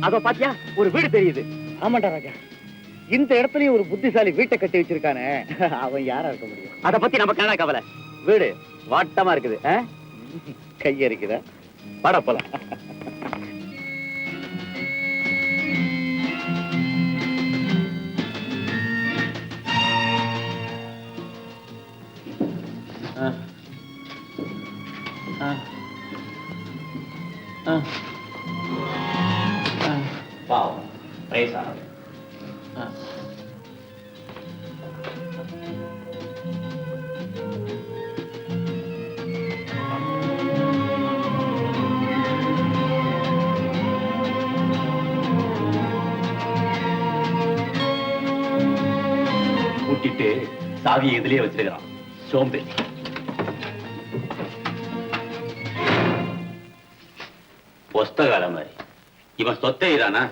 அதோ பாத்தியா ஒரு வீடு தெரியுது. ஆமாண்டா ராஜா. இந்த இடத்துலயும் ஒரு புத்திசாலி வீட்டை கட்டி வச்சிருக்கானே. அவன் யாரா இருக்க முடியும்? அத பத்தி நமக்கு என்ன கவலை. வீடு வாட்டமா இருக்குது? கையறிக்குதா வாடா போலாம். பாவம் வயசானது கூட்டிட்டு சாவியை இதுலயே வச்சிருக்கிறான் சோம்பேறி புஸ்தகால மாதிரி ಇವ ಸೊತ್ತೆ ಇದಾನಾ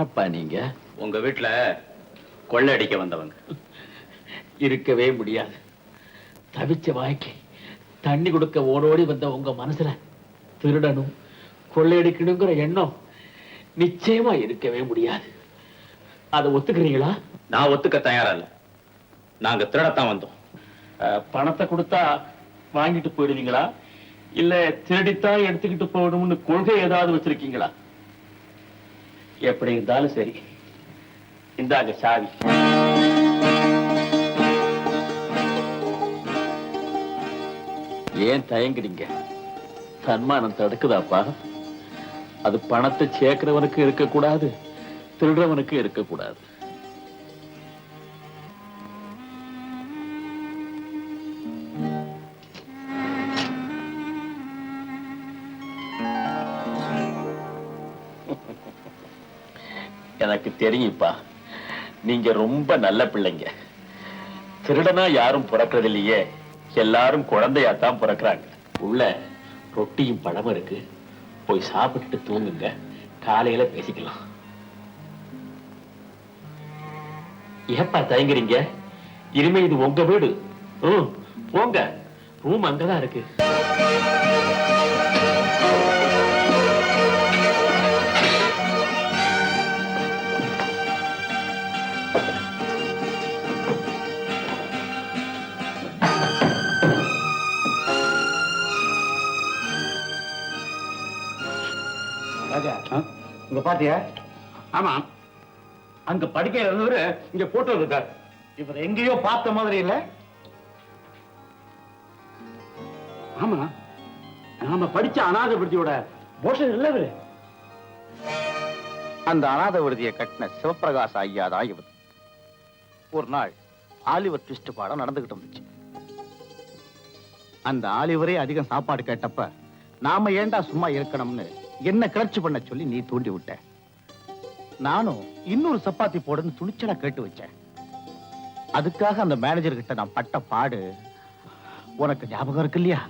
யாரப்பா நீங்க? உங்க வீட்டுல கொள்ளை அடிக்க வந்தவங்க. இருக்கவே முடியாது. தவிச்ச வாய்க்கு. தண்ணி கொடுக்க ஓடோடி வந்த உங்க மனசுல திருடணும் கொள்ளையடிக்கணுங்கிற எண்ணம் நிச்சயமா இருக்கவே முடியாது. அதை ஒத்துக்கிறீங்களா? நான் ஒத்துக்க தயாரா இல்ல நாங்க திருடத்தான் வந்தோம். பணத்தை கொடுத்தா வாங்கிட்டு போயிடுவீங்களா? இல்ல திருடித்தான் எடுத்துக்கிட்டு போகணும்னு கொள்கை ஏதாவது வச்சிருக்கீங்களா? எப்படி இருந்தாலும் சரி. இந்தாங்க சாவி. ஏன் தயங்குறீங்க? சன்மானம் தடுக்குதாப்பா? அது பணத்தை சேர்க்கிறவனுக்கு இருக்கக்கூடாது திருடுறவனுக்கு இருக்கக்கூடாது. எனக்கு தெரியும்ப்பா நீங்க ரொம்ப நல்ல பிள்ளைங்க. திருடனா யாரும் பிறக்கிறது இல்லையே எல்லாரும் குழந்தையாத்தான் பிறக்கிறாங்க. உள்ள ரொட்டியும் பழமும் இருக்கு. போய் சாப்பிட்டுட்டு தூங்குங்க. காலையில பேசிக்கலாம். ஏப்பா தயங்குறீங்க? இனிமே இது உங்க வீடு. போங்க. ரூம் அங்கதான் இருக்கு. இங்க பாத்தியா? ஆமா. அங்க படிக்கையில இருந்தவரு இங்க போட்டோ இருக்கார் இவர் எங்கேயோ பார்த்த மாதிரி இல்ல. ஆமா. நாம படிச்ச அநாத விடுதியோட போஷன் இல்ல இவரு. அந்த அநாத விடுதியை கட்டின சிவபிரகாச ஐயா தான் இவர். ஒரு நாள் ஆலிவர் ட்விஸ்ட் பாடம் நடந்துகிட்டு இருந்துச்சு. அந்த ஆலிவரே அதிகம் சாப்பாடு கேட்டப்ப நாம ஏன்டா சும்மா இருக்கணும்னு என்ன கிளர்ச்சி பண்ண சொல்லி நீ தூண்டி விட்ட. நானும் இன்னொரு சப்பாத்தி போடுன்னு துணிச்சலா கேட்டு வச்சேன். அதுக்காக அந்த மேனேஜர் கிட்ட நான் பட்ட பாடு உனக்கு ஞாபகம் இருக்கு இல்லையா?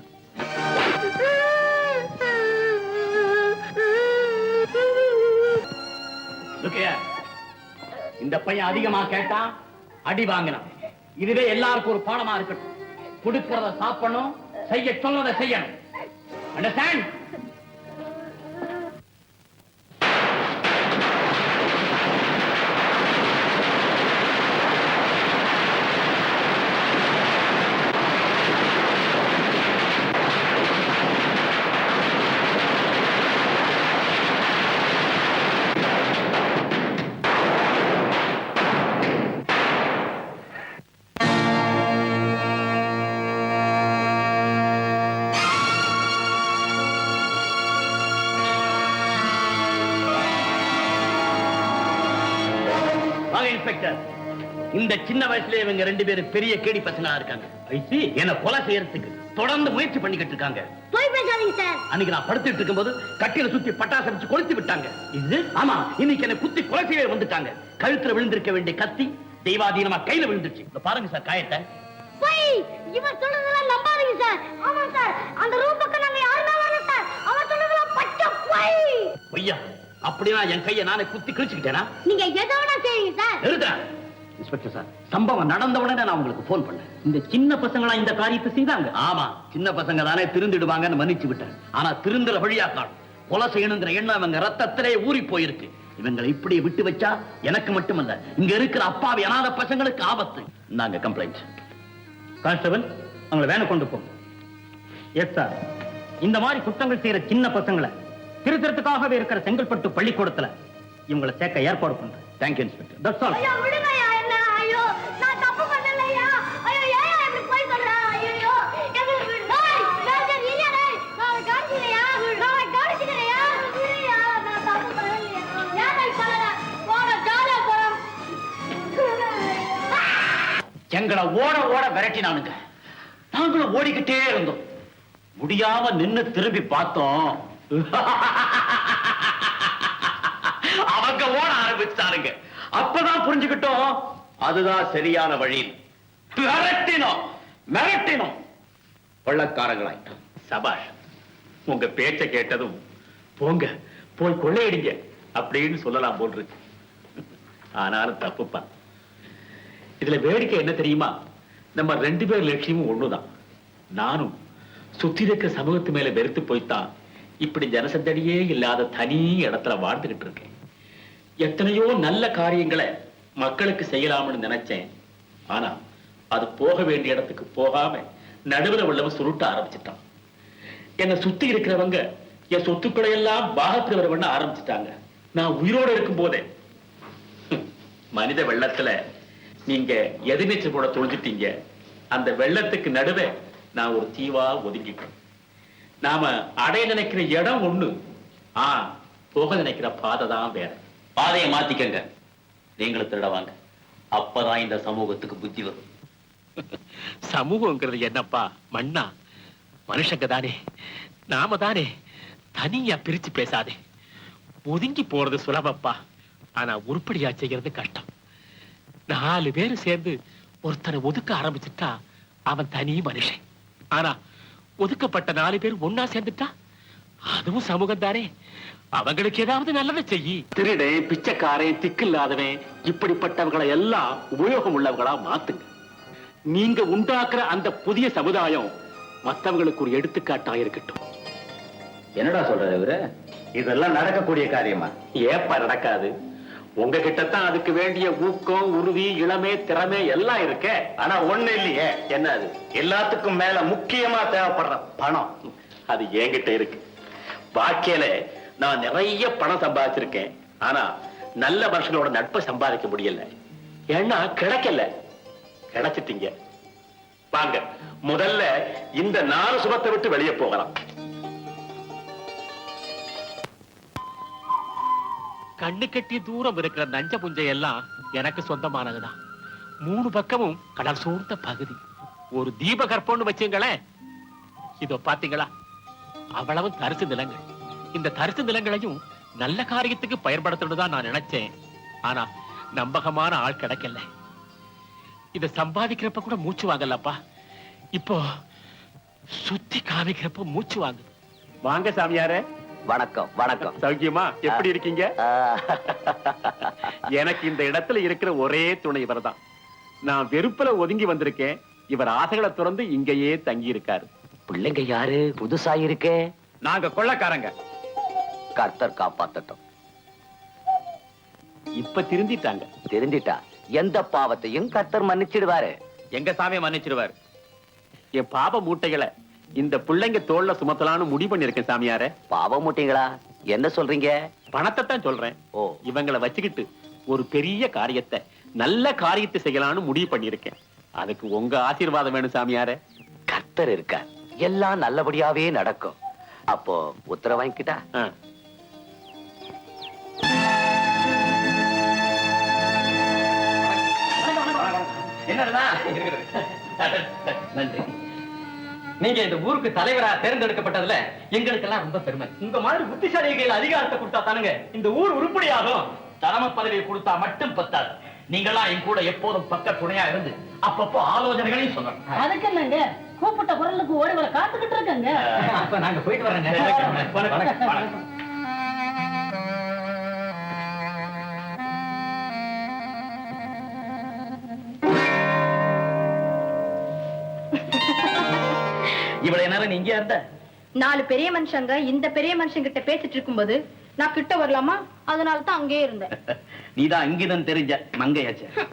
இந்த பையன் அதிகமா கேட்டான் அடி வாங்கினான். இதுவே எல்லாருக்கும் ஒரு பாடமா இருக்கட்டும். கொடுக்கிறத சாப்பிடணும் செய்ய சொன்னதை செய்யணும். அண்டர்ஸ்டாண்ட் இந்த சின்ன வயசுல இவங்க ரெண்டு பேரும் பெரிய கேடி பசங்களா இருக்காங்க. ஐசி என்ன கொலை செய்யறதுக்கு தொடர்ந்து முயற்சி பண்ணிக்கிட்டு இருக்காங்க. போய் பேசாதீங்க சார். அன்னைக்கு நான் படுத்துட்டு இருக்கும்போது கட்டில சுத்தி பட்டாசு வச்சு கொளுத்தி விட்டாங்க. இது? ஆமா. இன்னைக்கு என்ன குத்தி கொலை செய்ய வந்துட்டாங்க. கழுத்துல விழுந்திருக்க வேண்டிய கத்தி தெய்வாதீனமா கையில விழுந்துச்சு இந்த பாருங்க சார் காயத்தை. போய் இவன் சொல்றதெல்லாம் நம்பாதீங்க சார். ஆமா சார். அந்த ரூம் பக்கம் நாங்க யாருமே வரல சார். அவன் சொல்றதெல்லாம் பச்சை போய். ஐயா அப்படின்னா என் கையை நானே குத்தி கிழிச்சுக்கிட்டேனா? நீங்க எதை செய்யுங்க சார். நிறுத்தா இன்ஸ்பெக்டர் சார் சம்பவம் நடந்த உடனே நான் உங்களுக்கு போன் பண்ணேன். இந்த சின்ன பசங்களா இந்த காரியத்தை செய்தாங்க? ஆமா சின்ன பசங்க தானே திருந்திடுவாங்கன்னு மன்னிச்சு விட்டேன் ஆனா திருந்துற வழியா காணும். கொலை செய்யணுங்கிற எண்ணம் இவங்க ரத்தத்திலே ஊறி போயிருக்கு. இவங்களை இப்படி விட்டு வச்சா எனக்கு மட்டுமல்ல இங்க இருக்கிற அப்பாவி அனாத பசங்களுக்கு ஆபத்து. நாங்க கம்ப்ளைண்ட் கான்ஸ்டபிள் அவங்கள வேனை கொண்டு போ. எஸ் சார் இந்த மாதிரி குற்றங்கள் செய்யற சின்ன பசங்களை திருத்தறதுக்காகவே இருக்கிற செங்கல்பட்டு பள்ளிக்கூடத்துல இவங்களை சேர்க்க ஏற்பாடு பண்றேன். தேங்க்யூ இன்ஸ்பெக்டர் தட்ஸ் ஆல் எங்களை ஓட ஓட விரட்டினானுங்க. நாங்களும் ஓடிக்கிட்டே இருந்தோம். முடியாம நின்னு திரும்பி பார்த்தோம். அவங்க ஓட ஆரம்பிச்சாருங்க அப்பதான் புரிஞ்சுக்கிட்டோம் அதுதான் சரியான வழி மிரட்டினோம் மிரட்டினோம். கொள்ளக்காரங்களாயிட்டோம் சபாஷ் உங்க பேச்ச கேட்டதும் போங்க போய் கொள்ளையடிங்க அப்படின்னு சொல்லலாம் போல் இருக்கு. ஆனாலும் தப்புப்பான் இதுல வேடிக்கை என்ன தெரியுமா? நம்ம ரெண்டு பேர் லட்சியமும் ஒண்ணுதான். நானும் சுத்தி இருக்க சமூகத்து மேல வெறுத்து போய்த்தான் இப்படி ஜனசந்தடியே இல்லாத தனி இடத்துல வாழ்ந்துகிட்டு இருக்கேன். எத்தனையோ நல்ல காரியங்களை மக்களுக்கு செய்யலாம்னு நினைச்சேன். ஆனா அது போக வேண்டிய இடத்துக்கு போகாம நடுவுல உள்ளவன் சுருட்ட ஆரம்பிச்சிட்டான். என்னை சுத்தி இருக்கிறவங்க என் சொத்துக்களை எல்லாம் பாகத்தில் பண்ண ஆரம்பிச்சிட்டாங்க. நான் உயிரோட இருக்கும் போதே மனித வெள்ளத்துல நீங்க எதிர்நீச்சல் போட தொழிஞ்சிட்டீங்க அந்த வெள்ளத்துக்கு நடுவே நான் ஒரு தீவா ஒதுங்கிட்டேன். நாம அடைய நினைக்கிற இடம் ஒண்ணு. ஆ போக நினைக்கிற பாதை தான் வேற. பாதையை மாத்திக்கங்க. நீங்களும் திருட வாங்க. அப்பதான் இந்த சமூகத்துக்கு புத்தி வரும். சமூகங்கிறது என்னப்பா? மண்ணா மனுஷங்க தானே. நாம தானே. தனியா பிரிச்சு பேசாதே. ஒதுங்கி போறது சுலபப்பா. ஆனா உருப்படியா செய்யறது கஷ்டம். நாலு பேரு சேர்ந்து ஒருத்தனை ஒதுக்க ஆரம்பிச்சுட்டா அவன் தனி மனுஷன். ஆனா ஒதுக்கப்பட்ட நாலு பேர் ஒன்னா சேர்ந்துட்டா? அதுவும் சமூகம் தானே அவங்களுக்கு ஏதாவது நல்லதை செய்யி திருடன் பிச்சைக்காரன் திக்கில்லாதவன் இப்படிப்பட்டவங்களை எல்லாம் உபயோகம் உள்ளவங்களா மாத்துங்க. நீங்க உண்டாக்குற அந்த புதிய சமுதாயம் மத்தவங்களுக்கு ஒரு எடுத்துக்காட்டா இருக்கட்டும். என்னடா சொல்றாரு இவரு இதெல்லாம் நடக்கக்கூடிய காரியமா? ஏப்பா நடக்காது. உங்க கிட்டத்தான் அதுக்கு வேண்டிய ஊக்கம் உறுதி இளமை திறமை எல்லாம் இருக்கே. ஆனா ஒண்ணு இல்லையே. என்ன அது எல்லாத்துக்கும் மேல முக்கியமா தேவைப்படுற பணம். அது என்கிட்ட இருக்கு. வாழ்க்கையில நான் நிறைய பணம் சம்பாதிச்சிருக்கேன். ஆனா நல்ல மனுஷங்களோட நட்பை சம்பாதிக்க முடியல. ஏன்னா கிடைக்கல. கிடைச்சிட்டீங்க. வாங்க முதல்ல இந்த நாலு சுபத்தை விட்டு வெளியே போகலாம். கண்ணு கட்டி தூரம் இருக்கிற நஞ்ச புஞ்சை எல்லாம் எனக்கு சொந்தமானதுதான். மூணு பக்கமும் கடல் சூழ்ந்த பகுதி. ஒரு தீப கற்பம்னு வச்சுங்களேன். இதோ பாத்தீங்களா அவ்வளவு தரிசு நிலங்கள். இந்த தரிசு நிலங்களையும் நல்ல காரியத்துக்கு பயன்படுத்தணும் தான் நான் நினைச்சேன். ஆனா நம்பகமான ஆள் கிடைக்கல. இத சம்பாதிக்கிறப்ப கூட மூச்சு வாங்கலப்பா. இப்போ சுத்தி காமிக்கிறப்ப மூச்சு வாங்குது வாங்க சாமியாரே. வணக்கம் வணக்கம். சௌக்கியமா? எப்படி இருக்கீங்க? எனக்கு இந்த இடத்துல இருக்கிற ஒரே துணை இவர்தான். நான் வெறுப்புல ஒதுங்கி வந்திருக்கேன். இவர் ஆசைகளை துறந்து இங்கேயே தங்கி இருக்காரு பிள்ளைங்க யாரு? புதுசா இருக்கே. நாங்க கொள்ளக்காரங்க. கர்த்தர் காப்பாத்தட்டும். இப்ப திருந்திட்டாங்க. தெரிஞ்சிட்டா எந்த பாவத்தையும் கர்த்தர் மன்னிச்சிடுவாரு. எங்க சாமியை மன்னிச்சிடுவார்? என் பாப மூட்டைகளை இந்த பிள்ளைங்க தோல்ல சுமத்தலான்னு முடிவு பண்ணிருக்கேன் சாமியாரே. பாவம் முட்டிங்களா? என்ன சொல்றீங்க? பணத்தை தான் சொல்றேன். ஓ. இவங்களை வச்சுக்கிட்டு ஒரு பெரிய காரியத்தை நல்ல காரியத்தை செய்யலாம்னு முடிவு பண்ணிருக்கேன் அதுக்கு உங்க ஆசீர்வாதம் வேணும் சாமியாரே. கர்த்தர் இருக்கார். எல்லாம் நல்லபடியாவே நடக்கும். அப்போ உத்தரவு வாங்கிக்கிட்டா? ஆ. என்னடா நன்றி. நீங்க இந்த ஊருக்கு தலைவரா தேர்ந்தெடுக்கப்பட்டதுல எங்களுக்கெல்லாம் ரொம்ப பெருமை. உங்க மாதிரி புத்திசாலி கையில் அதிகாரத்தை கொடுத்தா தானுங்க இந்த ஊர் உருப்படியாகும். தலைமை பதவியை கொடுத்தா மட்டும் பத்தாது. நீங்களாம் என் கூட எப்போதும் பக்க துணையா இருந்து அப்பப்போ ஆலோசனைகளையும் சொல்லணும். அதுக்கு என்னங்க? கூப்பிட்ட குரலுக்கு ஓடி வர காத்துக்கிட்டு இருக்கங்க. அப்ப நாங்க போயிட்டு வரேங்க இவ்வளவு நேரம் நீங்க இருந்த? நாலு பெரிய மனுஷங்க இந்த பெரிய மனுஷங்க கிட்ட பேசிட்டு இருக்கும்போது நான் கிட்ட வரலாமா? அதனால தான் அங்கேயே இருந்தேன். நீதான் இங்கிதம் தெரிஞ்ச மங்கையாச்சு.